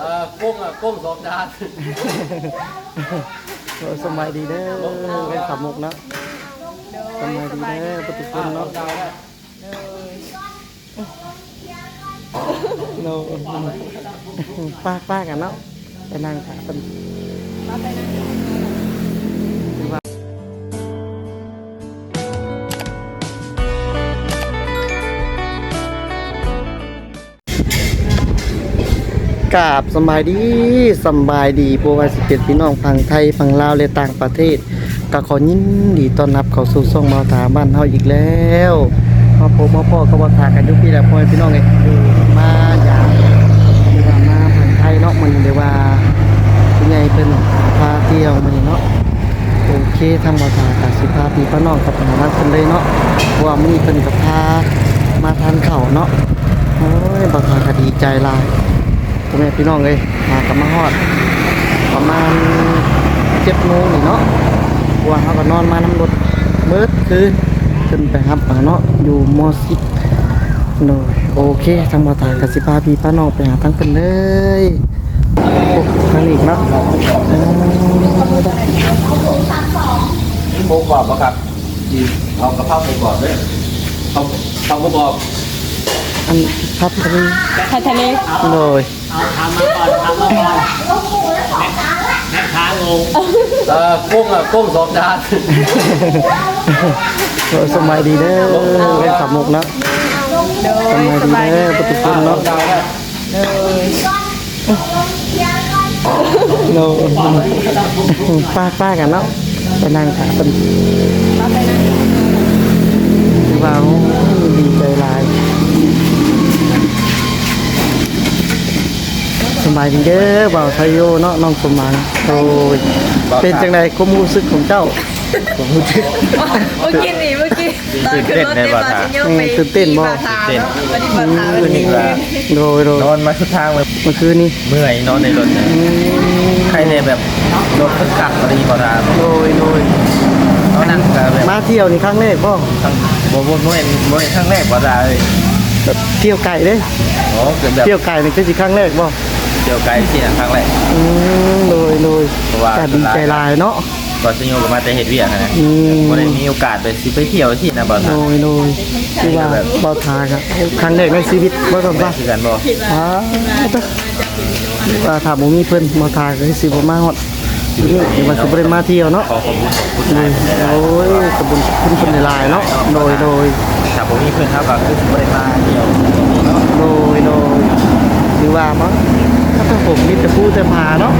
เอ่อกุ้งอะกุ้งสองจาน โอ้สบายดีเด้อเป็นขับมุกเนาะสบายดีเด้อประตูคนเนาะโนป้าป้ากันเนาะไปนั่งขาเป็น กาบสบายดีสบายดีพวกว่าสิเป็นพี่น้องฝั่งไทยฝั่งลาวและต่างประเทศก็ขอยินดีต้อนรับเข้าสู่ช่องเมาถาบ้านเฮาอีกแล้วมาพบมาพ่อก็บ่ทากันยู่พี่แหละพ่อพี่น้องเอ้ยอยู่มาอย่างเรียกว่ามาฝั่งไทยเนาะมันเรียกว่าผู้ใหญ่เพิ่นพาเที่ยวมื้อนี้เนาะโอเคทางบ่ทาก็สิพาพี่พี่น้องกับหาทางเพิ่นเลยเนาะว่ามีเพิ่นก็พามาทานข้าวเนาะโอ้ยบ่ทาก็ดีใจลาย พ่อแม่พี่น้องเลยมากับมาฮอด ประมาณเจ็ดโมงนี่เนาะกลัวเขาก็นอนมาน้ำรถเบิดคืนขึ้นไปครับเอาเนาะอยู่มอสิบโดยโอเคทางบอตากสิพาพี่ป้าน้องไปหาทั้งเป็นเลยโอ้ทางนี้อีกเนาะอืมหมูกรอบปะครับดีเอากระเพราหมูกรอบด้วยเอาเอาหมูกรอบอันพับทะเลไข่ทะเลโดย เอ่อกุ้งอะกุ้งสองจานโดยสบายดีเด้อเป็นขับมุกเนาะโดสบายยดีเด้อประตูคนเนาะจานด้วยโนป้าป้ากันเนาะไปนั่งขาเป็นว้าวดีใจหลาย บายดีเด้อบ่าวไทยโยเนาะน้องสมหมังโอ้ยเป็นจังไดความรู้สึกของเจ้าผมรู้สึก เมื่อกี้นี่เมื่อกี้ตอนขึ้นรถเต้นมาชิโยไปตื่นเต้นบ่ปาทางเนาะปฏิบัติทางคืนนี้ว่าโดยโดยนอนมาทุกทางเลยเมื่อคืนนี้เมื่อยนอนในรถเนี่ยอืมใครเนี่ยแบบรถขึ้นขับพอดีพอดาโดยโดยเขานั่งกันแบบมาเที่ยวนี่ครั้งแรกป่ะทั้งโบโบโบเห็นโบเห็นครั้งแรกพอดาเลยแบบเที่ยวไก่เด้โอ้เกิดแบบเที่ยวไก่นี่คือสิครั้งแรกป่ะเที่ยวไกลที่นั่นครั้งแรก อืมโดยโดยเพราะว่า แต่ดีใจหลายเนาะก่อนจะโยกมาแต่เหตุเวียกนะอืมบ่ได้มีโอกาสไปสิไปเที่ยวที่นะบ่าวโดทายโดยที่ว่าเบาทาครับครั้งแรกในชีวิตบ่ต้องว่า คือกันบ่อ้าว่าถ้าบ่มีเพิ่นเบาทาก็สิบ่มาฮอดที่นี่ที่ว่าสิบ่ได้มาเที่ยวเนาะขอขอบคุณขอบคุณโดหลายยโอ้ยขอบคุณคุณเพิ่นหลายๆเนาะโดยโดยถ้าผมมีเพื่อนครับก็คือบ่ได้มาเที่ยวเนาะโดยโดยหรือว่ามั้ง ถ้าเป็นผมมีแต่พูดแต่พาเนาะ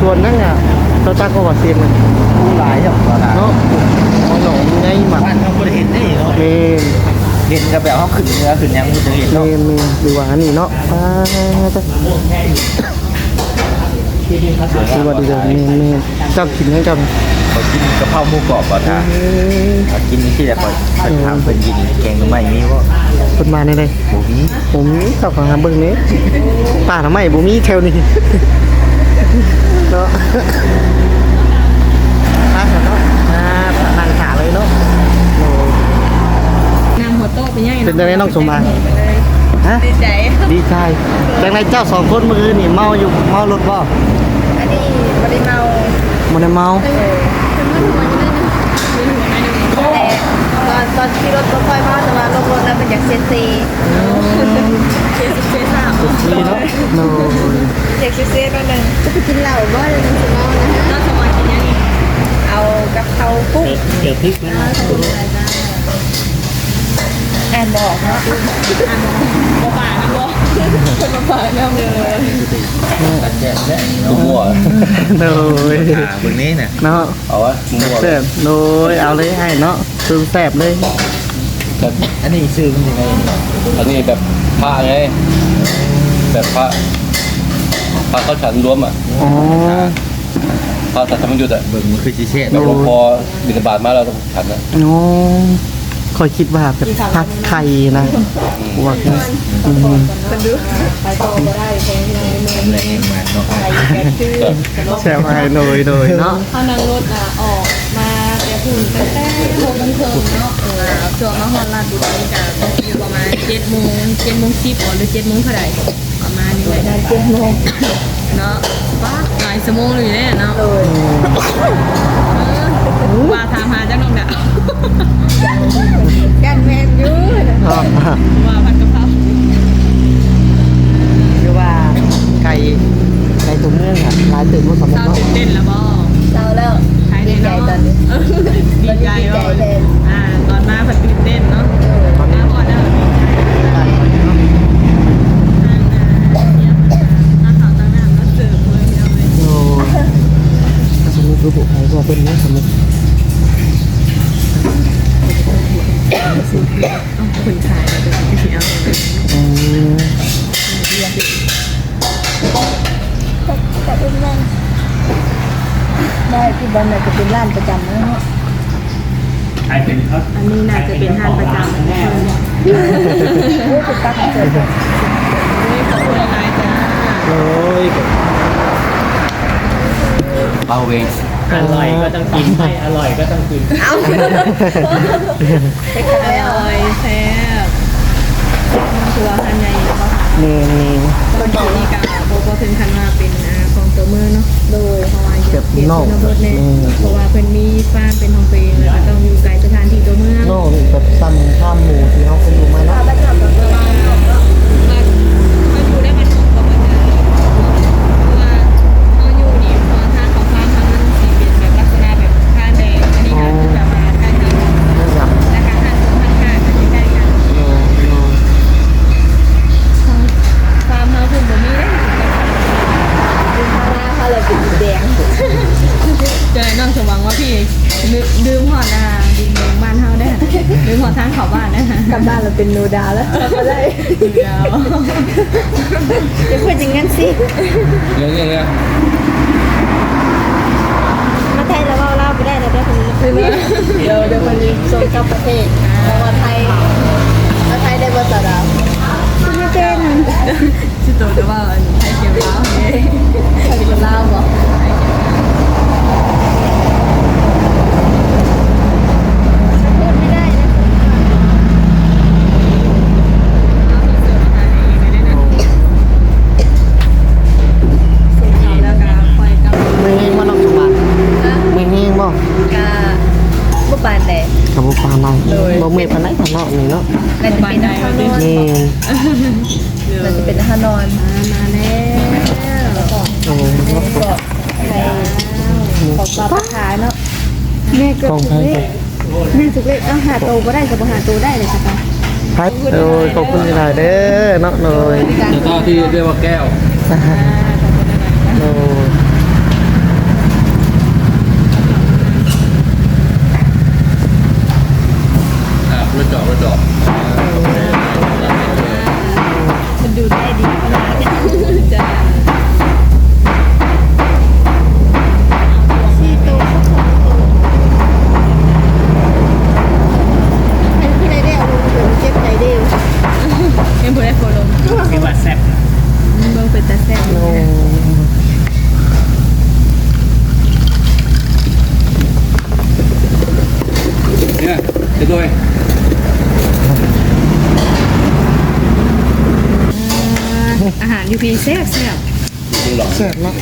ส่วนนั่นอะเราตั้งก็ว่าเซียนมันผู้หลายอะบ่าวทาเนาะมองหนองไงหมักบ้านเขาบ่ได้เห็นนี่เนาะเมนเห็นกับแบบเขาขึ้นเนื้อขึ้นหยังบ่ได้เห็นเมเนาะนเมนหรือว่าอันนี้เนาะป้าจ้ะ คือว่าดีเลยเมนเมนเจ้ากินให้เจ้าไหมเขากินกะเพราหมูกรอบบ่าวทาเอ้ยเอากินที่แต่ก่อนไปถามเพิ่นกินแกงหน่อไม้มีบ่คนมาในใดบ่มีผมขับหาเบิ่งนี้ป่าทำไมบ่มีแถวนี้เนาะอะเนาะอ่านั่งขาเลยเนาะนำหัวโต๊ะไปยังเป็นจังไดน้องสมบัติ ฮะดีใจดีใจจังไดเจ้าสองคนเมื่อคืนนี่เมาอยู่เมารถบ่อันนี้บริเมาบ่ได้เมาเออแต่ตอนตอนที่รถรถไฟมาแต่ว่ารถรถนั้นเป็นอย่างเซนซีเซนซีเซนสามดีเนาะโน้อยากเซนซีนั่นนึงจะไปกินเหล้าบ่เลยน้องสมองนะฮะน้องสมองกินยังเอากับเขากุ้งเกี่ยวพริกนะ แอนบอกเนาะบ่ป่านะบ่คนมาป่าน้ำเลยตัดแจกและมั่วโน้ยอ่าเบิ่งนี้น่ะเนาะเอาวะมั่วแซ่บโน้ยเอาเลยให้เนาะซึมแซ่บเลยแบบอันนี้ซื้อมันยังไงเนี่ยอันนี้แบบผ้าไงแบบผ้าผ้าเข้าฉันรวมอะอ๋อผ้าสัตว์ธรรมยุทธ์อะเบิ่งมันคือสิเช่แบบหลวงพอบิณฑบาตมาแล้วต้องฉันอะโน้ คอยคิดว่าแบบพักไครนะบวกาไปต่อะไรเงี้ยมาเนายแชร์มาโดยโดยเนาะเขานั่งรถอออกมาแต่หุ่นแต่แต่หกโมงเทิงเนาะเอวมาฮอนลาดดูนี่กันอยู่ประมาณเจ็ดโมงเจ็ดโมงสิบหรือเจ็ดโมงเท่าไหร่ประมาณนี้เลยเจ็ดโมงเนาะป้าหลายสมองเลยเนี่ยเนาะ ว่าทามหาจังน้องดาวกันแมนยูครับว่าผัดกะเพราหรือว่าไก่ไก่ตุ้มเนื่องอะลายตื่นว่าสำเร็จเต้นแล้วบ่เศร้าแล้วดีใจตอนนี้ดีใจว่าอ่าตอนมาผัดตื่นเต้นเนาะ รูปของครก็เป็นนะสที่เอาคนขายเป็นที่เอาเรียกแต่เป็นร้นได้ที่บ้านเนี่ยก็เป็นร้านประจำนะเนาะอันนี้น่าจะเป็นห้านประจำแน่รู้สึตั้งใจนี่อเคุณบ้าเวส อร่อยก็ต้องกินไม่อร่อยก็ต้องกินเอาอร่อยแซ่บตัวฮันใหญ่แล้วก็นี่นี่ตอนนี้กาโบโบถึงคันมาเป็นอาของตัวมือเนาะโดยเพราะว่าเก็บเนอกเพราะว่าเพิ่นมีฟาร์มเป็นของเป็นแล้วก็ต้องอยู่ไกลสถานที่ตัวเมืองนอแบบซ้ำข้ามหมู่ที่เขาคุณรู้ไหมเนาะ เนาะหน่อยแล้วก็ที่เรียกว่าแก้ว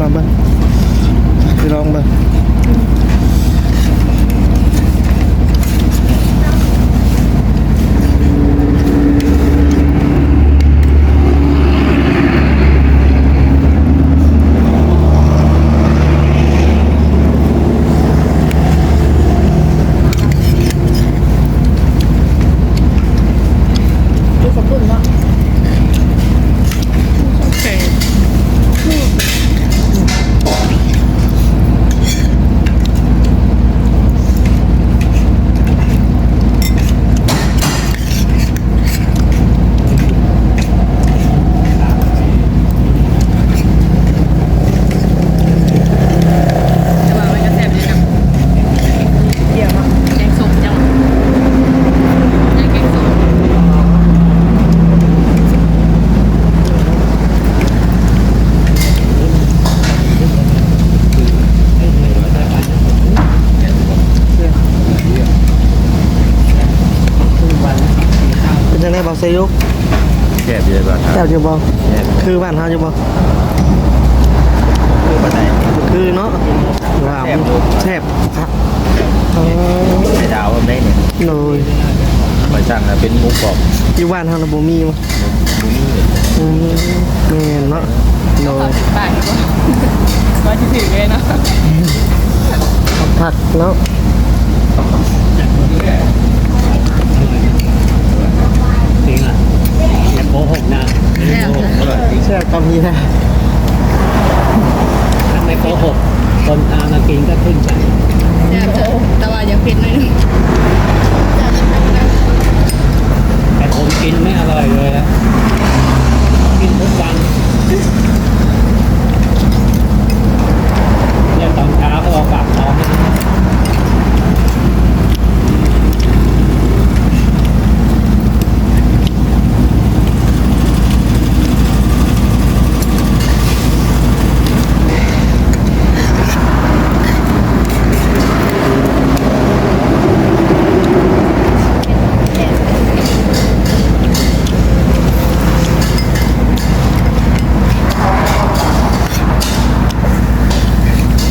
มาบ้างพี่น้องบ้าง ชื่อผักพุดเนาะ โอเค แต่ว่ามันก็แซ่บดีนะ เกี่ยวมา แกงส้มจังแกงส้ม เป็นจังได๋บ่เซยุ แคบ เยอะกว่าครับแซ่บอยู่บ่คือบ้านเฮาอยู่บ่คือปานไหนคือเนาะว้าวแซ่บครับอ๋อไข่ดาวว่าได้เนี่ยโดยไปสั่งนะเป็นหมูกรอบอยู่บ้านเฮาน่ะบ่มีบ่หมูนี่อืมแม่นเนาะโดยไปก็ก็จะถือเลยเนาะผักเนาะ จริงอะอย่าโกหก นะอย่าโกหกอร่อยจริงแซ่กับมีนะถ้าไมโกหกคนทางมากินก็ขึ้นไปแต่ว่าอยังเผ็ดหน่อยนึงแต่ผมกินไม่อร่อยเลยนะกินทุกวันเนี่ยตอนเช้าก็เอากลับนอนไม่ได้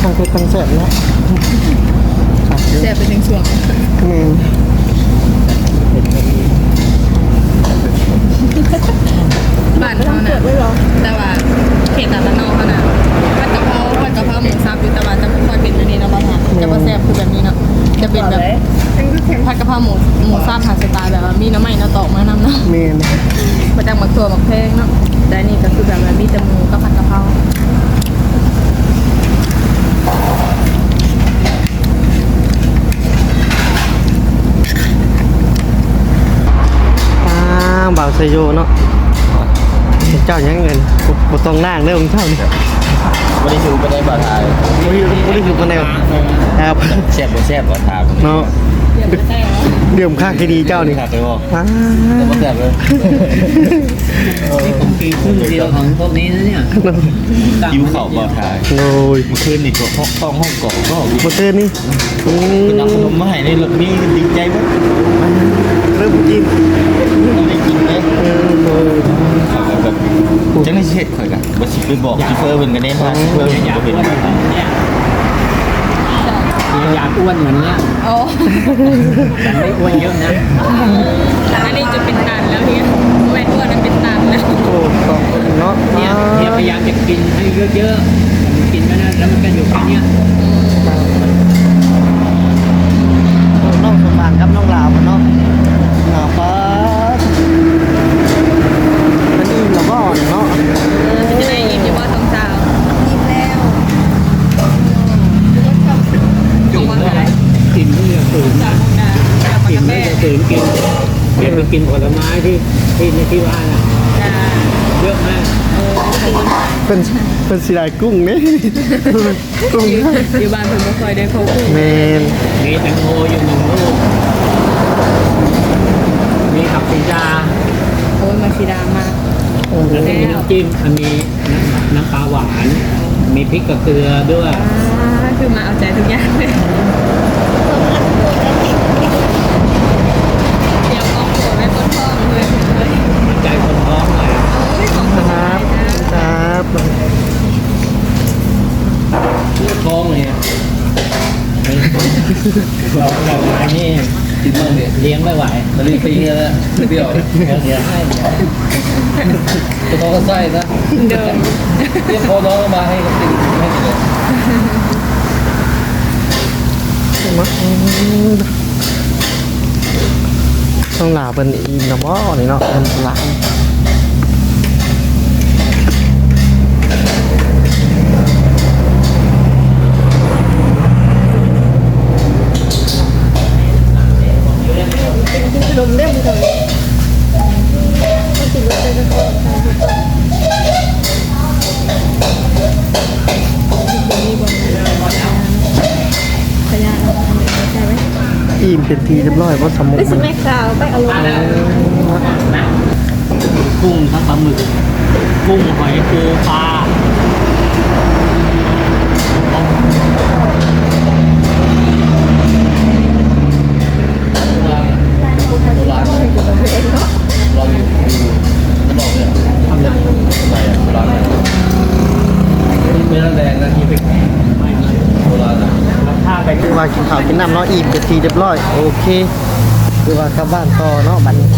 ทั้งเผ็ดทั้งแซ่บเนาะ แซ่บเป็นช่วง แม่น บ้านเขาน่ะแต่ว่าเขตตาละนอกเขาน่ะผัดกะเพราผัดกะเพราหมูสับอยู่แต่ว่าจะไม่ค่อยเป็นอันนี้เนาะบ้านค่ะจะบ่แซ่บคือแบบนี้เนาะจะเป็นแบบผัดกะเพราหมูหมูสับหาสไตล์แบบว่า มีน้ำมันน้ำตอกมานำเนาะแม่นมาจากหมักถั่วหมักแพงเนาะแต่อันนี่ก็คือแบบว่ามีแต่หมูกับผัดกะเพราป้าบ่าวไซโยเนาะเจ้ายังเงินบ่ต้องนั่งเด้อมึงเท่านี่โลไม่ได้ชูไม่ได้บาทายบ่ได้บ่ได้อยู่กันแนวครับแซ่บบ่แซ่บบ่ถามเนาะเดี๋ยวไม่ได้เหรอ เดือมค่าคดีเจ้านี่ขาดไปบ่อ้าบ่แซ่บเลยนี่ผมกินครึ่งเดียวของพวกนี้นะเนี่ยยิ้วเข่าบ่ทายโอ้ยเมื่อคืนนี่ก็ห้องห้องห้องกล่องก็บ่เตือนนี่อืคุณเอาขนมมมาให้ในรถนี่ดีใจบ่เริ่มกินต้องได้กินเลยเออโอ้ยเขาก็แบบจังได้เฮ็ดข่อยกันบ่สิไปบอกชิเฟอร์เพิ่นกันแน่ว่าชิเฟอร์เพิ่นอยากบ่อ้เป็นวนเนี่ย อยากอ้วนเหมือนเนี้ยโอ้แต่ไม่อ้วนเยอะนะแต่อันนี้จะเป็นตันแล้วเนี่ยแม่อ้วนมันเป็นตันแล้วโอ้ขอบคุณเนาะเนี่ยเนี่ยพยายามจะกินให้เยอะๆแต่มันกินไม่ได้แล้วมันก็อยู่แค่เนี้ยน้องสมบัติครับน้องลาวเนาะหนาฟ้ามันอิ่มแล้วก็อ่อนเนาะ จะได้ยิ้มอยู่ว่าสองสาว ยิ้มแล้ว จุ่มมาเลย กินเพื่อ ตื่นจากมุกดาจากปากกินกาเพื่แม่อตื่นกินเดี๋ยวไปกินผลไม้ที่ที่ในที่ว่าน่ะจ้าเยอะมากเป็นเป็นสีลายกุ้งนี่กุ้งอยู่บ้านเพิ่นบ่ค่อยได้พบคู่เมนมีแตงโมอยู่หนึ่งลูกมีผักซีดาโอ้ยมาสีดามากแล้วก็มีน้ำจิ้มมีน้ำปลาหวาน มีพริกกับเกลือด้วยอ่าคือมาเอาใจทุกอย่างเลยเตรียมกล้องโผล่ไว้บนท้องเลยเลย มันใจคนท้องหน่อย โอ้ยของส ค บา รั ย บ นะครับท้องเลยเราเราไม้นี่กินบ้างดิเลี้ยงไม่ไหวตอนนี้ปีนี้แล้วเปรี้ยวเดี๋ยวเดี๋ยวให้จะท้องก็ไส้นะเดิมเรียกพ่อน้องมาให้กินให้กินเลยต้องลาเป็นอิ่มแล้วบ่นี่เนาะเป็นหลา อิ่มเป็นทีเรียบร้อยเพราะสมมุติไปมัใช่นอแม่ขาวไปเอาลงกุ้งทั้งปลาหมึก กุ้งหอยปูปลา ลองอยู่จะบอกเลยทำยังไงโบราณไม่ต้องแดงนะที่ไปโบราณนะ แล้วถ้าไป คือว่ากิ นข้าวกินน้ำเนาะอิ่มเป็นทีเรียบร้อย โอเคคือว่ากลับบ้านต่อเนาะบัดนี้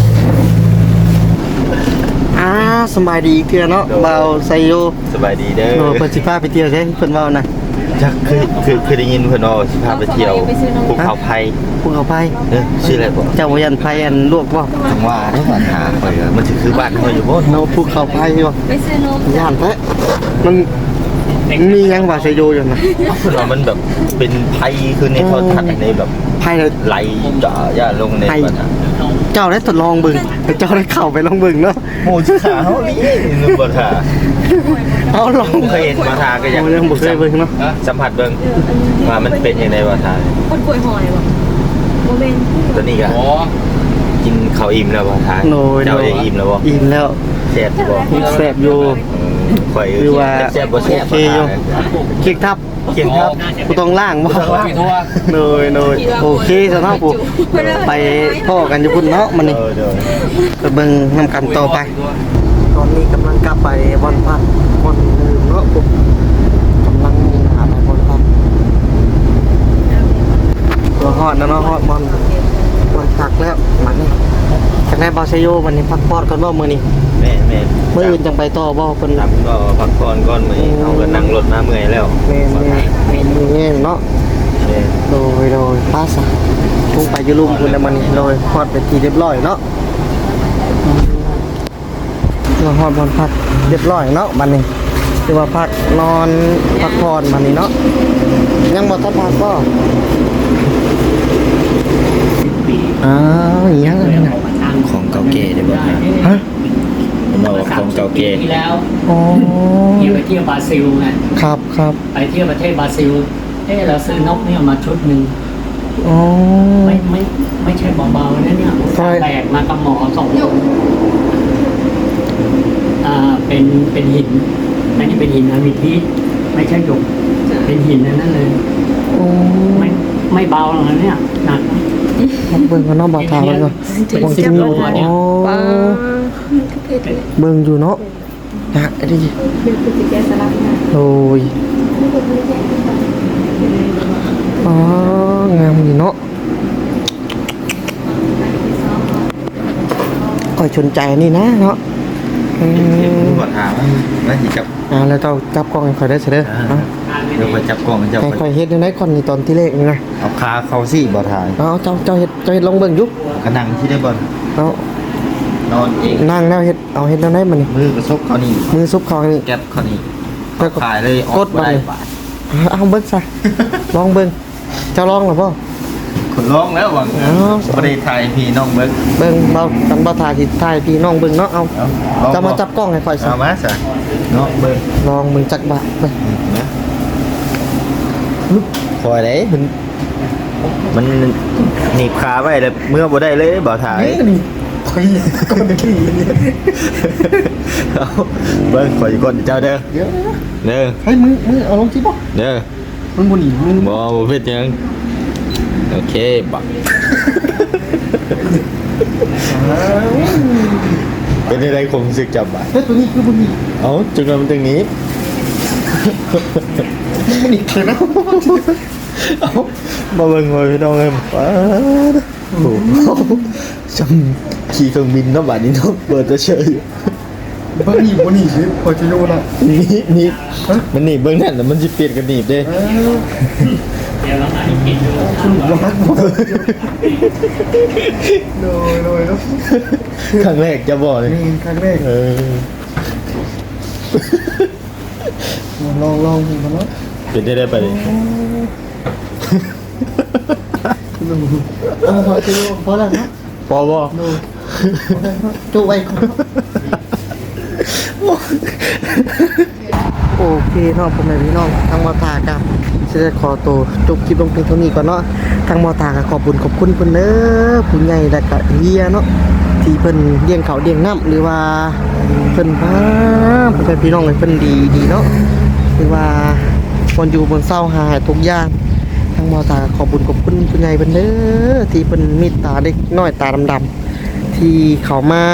อ่าสำบายดีอีกเทื่อเนาะเบาไซโยสบายดีเด้อโนเพิ่นสิพาไปเที่ยวใช่เพิ่นเว้านะจักคือคือคือได้ยินเพิ่นว่าสิพาไปเที่ยวภูเขาไผ่ภูเขาไฟเด้อชื่ออะไรบ่เจ้าบ่ยันไฟอันลวกบ่จังว่าได้ปัญหาข่อยมันสิคือบ้านเฮาอยู่บ่เนาภูเขาไฟบ่ไปซื้อนมย่านแท้มัน มีหยังว่าไซโยอยู่นะเพิ่นว่ามันแบบเป็นไผ่คือในโทรทัศน์ในแบบไฟเลยไหลจ่าย่าลงในบ้านน่ะเจ้าได้ทดลองเบิ่งเจ้าได้เข้าไปลองเบิ่งเนาะโหชื่อขาเฮานี่นึกบ่ท่าเอาลองเคยเห็นมาทาก็ยังโอ้ยังบ่เคยเบิ่งเนาะสัมผัสเบิ่งว่ามันเป็นยังไงบ่ทาคนป่วยหอยบ่โมเมนต์ตัวนี้ก็กินข้าวอิ่มแล้วบ่ทาโนยเจ้าได้อิ่มแล้วบ่อิ่มแล้วแซ่บบ่แซ่บอยู่ ข่อยคือว่าแซ่บบ่แซ่บโอเคอยู่เค้กทับเคียงครับกูต้องล่างบ่ทั่วโนยโนยโอเคสำหรับผมไปพ่อกันอยู่พุ่นเนาะมันนี่เออเด้อไปเบิ่งนำกันต่อไป ตอนนี้กำลังกลับไปบอนพักบอนลืมเนาะผมกำลังมุ่งหาไปบอนพักตัวฮอดนะเนาะฮอดบอนบอนพักแล้วมันนี่จาก ได้บอชโยวันนี้พักพอดกันบ่มื้อนี้แม่แม่มื้ออื่นจังไปต่อบ่เพิ่นทำก็พักผ่อนก่อนมื้อนี้เอาก็นั่งรถมาเมื่อยแล้วแม่นแม่นมื้อนี้เนาะแม่โดยโดยป้าสาพุ่งไปอยู่ลุมคุณแล้วมันนี่โดยฮอดเป็นทีเรียบร้อยเนาะเราฮอดบอนพักเรียบร้อยเนาะมันนี่คือว่าพักนอนพักผ่อนมันนี่เนาะยังบ่ทันพักก็อ้าวอีหยังอันนั้นน่ะ ของเก่าแก่ได้บ่ฮะเราของเก่าเกที่แล้วอ๋อที่ไปเที่ยวบราซิลไงครับครับไปเที่ยวประเทศบราซิลเอ้เราซื้อนกเนี่ยมาชุดหนึ่งอ๋อ ไม่ไม่ไม่ใช่เบาๆนะเนี่ยใช่แบกมากับหมอสองคนอ่าเป็นเป็นหินอันนี้เป็นหินอะมิทีไม่ใช่หยกเป็นหินนั่นนั่นเลย อ๋อไม่ไม่เบาหรอกนะเนี่ยหนักนะ เบิ่งกันเนาะบอกทางมันก่อนบางทีมีอ๋อป้าเผ็ดเลยเบิ่งอยู่เนาะนะไอ้ดิเป็นคือสิแกสลัดนะโอ้ยอ๋องามอยู่เนาะคอยชนใจนี่นะเนาะอืมบอถามว่าสิจับอ่าแล้วเจ้าจับกล้องให้คอยได้เสยเด้อเอาเดี๋ยวไปจับกล้องเจ้าให้คอยเฮ็ดในก่อนนี่ตอนที่เลขนี่นะเอาขาเขาสิบอถ่ายเอาเจ้าเจ้าเฮ็ดเจ้าเฮ็ดลองเบิ่งอยู่กระนังที่ได้บอลเอานอนเองนั่งแล้วเฮ็ดเอาเฮ็ดแนวไหนมันนี่มือกระซบเขานี่มือซุบเขานี่แก๊บเขานี่แล้วก็ขายเลยออกกดบ่ได้ได้บาทเอาเบิ่งซะลองเบิ่งเจ้าลองหรือเปล่าคนร้องแล้วหวังอ๋อประเทศไทยพี่น้องเบิ้งเบิ่งเบากันเบาถ่ายสิถ่ายพี่น้องเบิ่งเนาะเอาเอาจะมาจับกล้องให้ข่อยซะเอามาซะเนาะเบิ้งลองเบิ่งจักบะไปนะ คอยเลยมันมันหนีบขาไว้เลยเมื่อบ่ได้เลยบ่ถ่ายนี่พี่ก่อนขี้เอาเบิ้งคอยก่อนเจ้าเด้อเดี๋ยวนะเด้อให้มือมือเอาลงสิบ่เด้อมันบ่หนีมือบ่บ่เพ็ดหยังโอเคบักเป็นอะไรคงสึกจับบ่าเฮ้ยตัวนี้คือบ่หนีเอ้าจุดนั้นมันตรงนี้มันบ่หนีเลยนะเอ้า มาเบิ่งไว้พี่น้องเอ้ยว้าโอ้โหจำขี่เครื่องบินเนาะบัดนี้เนาะเปิดจะเฉยบ่หนีบ่หนีสิพอจะโยนละนี่นี่มันหนีบเบิ่งนั่นน่ะมันสิเปลี่ยนกันหนีบเด้เดี๋ยวเรามาให้กินดูรักบ่โดยโดยครั้งแรกจะบอกเลยนี่ครั้งแรกเออลองลองดูกันเนาะ เป็นได้ได้ไปเลยเออพอจะโยนพอแล้วนะปอบ่จูไว้ก่อนโอเคเนาะผมแม่พี่น้องทางมอตากับจะได้ขอตัวจบคลิปลงเพียงเท่านี้ก่อนเนาะทางมอตาก็ขอบคุญขอบคุณเพิ่นเด้อผู้ใหญ่และก็เฮียเนาะที่เพิ่นเลี้ยงเขาวเลี้ยงน้ำหรือว่าเพิ่นพาเพิ่นเป็นพี่น้องให้เพิ่นดีดีเนาะหรือว่า คนอยู่บนเศร้าหายทุกอย่างทางมอตาขอบุญขอบคุณผู้ใหญ่เพิ่นเด้อที่เพิ่นมีตาเด็กน้อยตาดำๆที่เขามา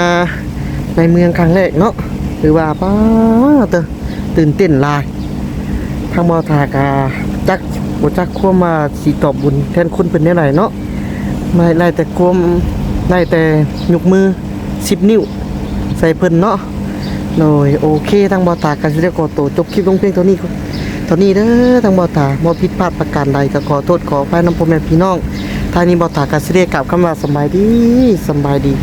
ในเมืองครั้งแรกเนาะหรือว่าป้าเตอตื่นเต้นลายทางมอทากาจักบจักควมมาสีตอบบุญแทนคุณเป็นแนวไหนเนาะไม่ไล่แต่ควมไล่แต่ยกมือ10นิ้ว ใส่เพิ่นเนาะโดยโอเคทางบอตาการสิได้ขอตัวจบคลิปลงเพียงเท่านี้ ครับเท่านี้เด้อทางบอตาบ่ผิดพลาดประการใดก็ขอโทษขออภัยนำพ่อแม่พี่น้องทางนี้บอตาการสิได้กลับคำว่าสบายดีสบายดี